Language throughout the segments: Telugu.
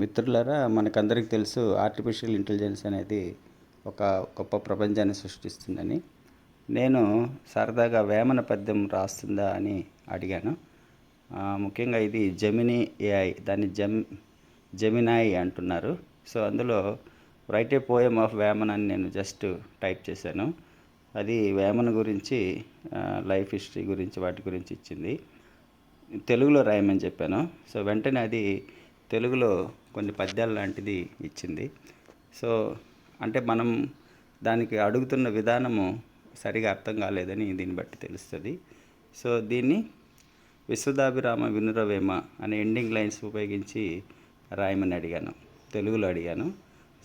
మిత్రులారా మనకందరికీ తెలుసు ఆర్టిఫిషియల్ ఇంటెలిజెన్స్ అనేది ఒక గొప్ప ప్రపంచాన్ని సృష్టిస్తుందని. నేను సరదాగా వేమన పద్యం రాస్తుందా అని అడిగాను. ముఖ్యంగా ఇది జెమిని ఏఐ దాన్ని జెమ్ జమినాయి అంటున్నారు. సో అందులో write a poem of Vemana అని నేను జస్ట్ టైప్ చేశాను. అది వేమన గురించి లైఫ్ హిస్టరీ గురించి వాటి గురించి ఇచ్చింది. తెలుగులో రాయమని చెప్పాను. సో వెంటనే అది తెలుగులో కొన్ని పద్యాలు లాంటిది ఇచ్చింది. సో అంటే మనం దానికి అడుగుతున్న విధానము సరిగా అర్థం కాలేదని దీన్ని బట్టి తెలుస్తుంది. సో దీన్ని విశ్వదాభిరామ వినురవేమ అనే ఎండింగ్ లైన్స్ ఉపయోగించి రాయమని అడిగాను. తెలుగులో అడిగాను.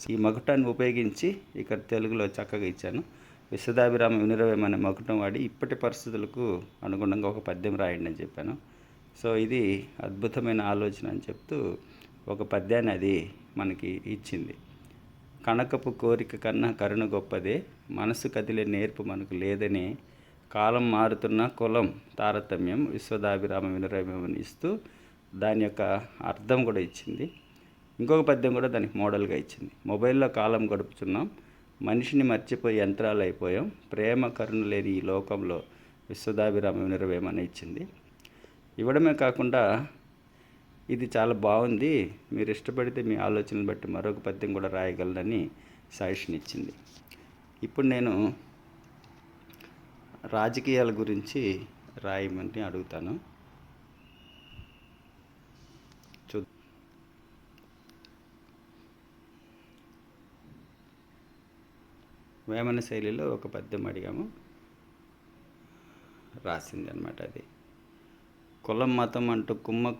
ఈ మకుటాన్ని ఉపయోగించి ఇక్కడ తెలుగులో చక్కగా ఇచ్చాను. విశ్వదాభిరామ వినురవేమ అనే మకుటం వాడి ఇప్పటి పరిస్థితులకు అనుగుణంగా ఒక పద్యం రాయండి అని చెప్పాను. సో ఇది అద్భుతమైన ఆలోచన అని చెప్తూ ఒక పద్యాన్ని అది మనకి ఇచ్చింది. కనకపు కోరిక కన్నా కరుణ గొప్పదే మనసు కదిలే నేర్పు మనకు లేదని కాలం మారుతున్న కులం తారతమ్యం విశ్వదాభిరామ వినరమ్యం ఇస్తూ దాని యొక్క అర్థం కూడా ఇచ్చింది. ఇంకొక పద్యం కూడా దానికి మోడల్గా ఇచ్చింది. మొబైల్లో కాలం గడుపుతున్నాం మనిషిని మర్చిపోయి యంత్రాలు అయిపోయాం ప్రేమ కరుణ లేని ఈ లోకంలో విశ్వదాభిరామ వినరవేమని ఇచ్చింది. ఇవ్వడమే కాకుండా ఇది చాలా బాగుంది. మీరు ఇష్టపడితే మీ ఆలోచనలు బట్టి మరొక పద్యం కూడా రాయగలనని సజెషన్ ఇచ్చింది. ఇప్పుడు నేను రాజకీయాల గురించి రాయమని అడుగుతాను. చూ వేమన శైలిలో ఒక పద్యం అడిగాము. రాసింది అనమాట అది. కులం మతం అంటూ కుమ్మ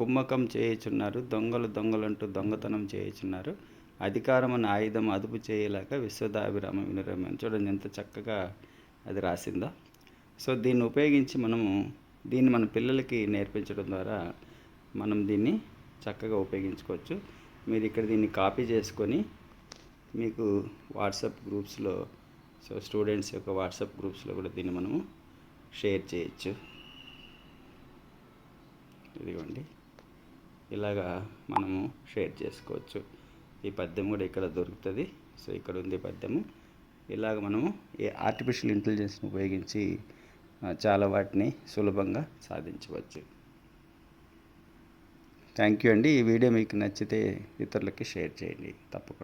కుమ్మకం చేయుచున్నారు. దొంగలు దొంగలంటూ దొంగతనం చేయుచున్నారు. అధికారం అనే ఆయుధం అదుపు చేయలేక విశ్వదాభిరామ వినురమని చూడండి ఎంత చక్కగా అది రాసిందో. సో దీన్ని ఉపయోగించి మనము దీన్ని మన పిల్లలకి నేర్పించడం ద్వారా మనం దీన్ని చక్కగా ఉపయోగించుకోవచ్చు. మీరు ఇక్కడ దీన్ని కాపీ చేసుకొని మీకు వాట్సాప్ గ్రూప్స్లో సో స్టూడెంట్స్ యొక్క వాట్సాప్ గ్రూప్స్లో కూడా దీన్ని మనము షేర్ చేయొచ్చు. ఇదిగోండి. ఇలాగా మనము షేర్ చేసుకోవచ్చు. ఈ పద్యం కూడా ఇక్కడ దొరుకుతుంది. సో ఇక్కడ ఉంది పద్యము. ఇలాగ మనము ఈ ఆర్టిఫిషియల్ ఇంటెలిజెన్స్ని ఉపయోగించి చాలా వాటిని సులభంగా సాధించవచ్చు. థ్యాంక్ యూ అండి. ఈ వీడియో మీకు నచ్చితే ఇతరులకి షేర్ చేయండి. తప్పకుండా.